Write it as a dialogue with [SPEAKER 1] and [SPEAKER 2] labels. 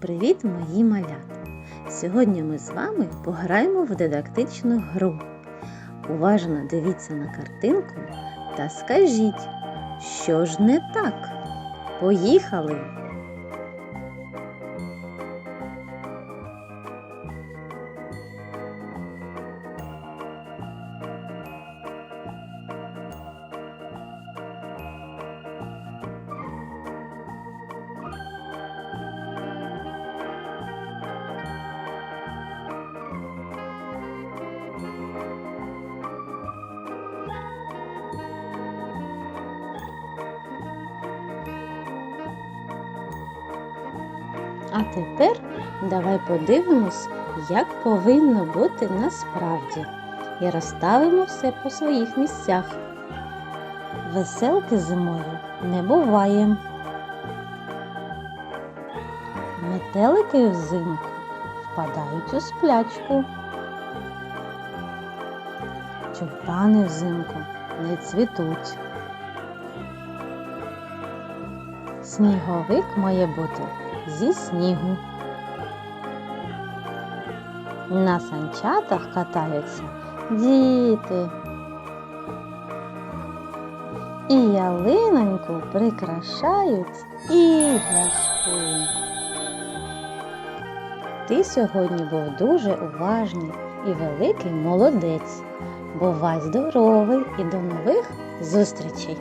[SPEAKER 1] Привіт, мої малята! Сьогодні ми з вами пограємо в дидактичну гру. Уважно дивіться на картинку та скажіть, що ж не так? Поїхали! А тепер давай подивимось, як повинно бути насправді, і розставимо все по своїх місцях. Веселки зимою не буває. Метелики взимку впадають у сплячку. Тюльпани взимку не цвітуть. Сніговик має бути зі снігу. На санчатах катаються діти. І ялиноньку прикрашають іграшки. Ти сьогодні був дуже уважний і великий молодець. Бувай здоровий і до нових зустрічей!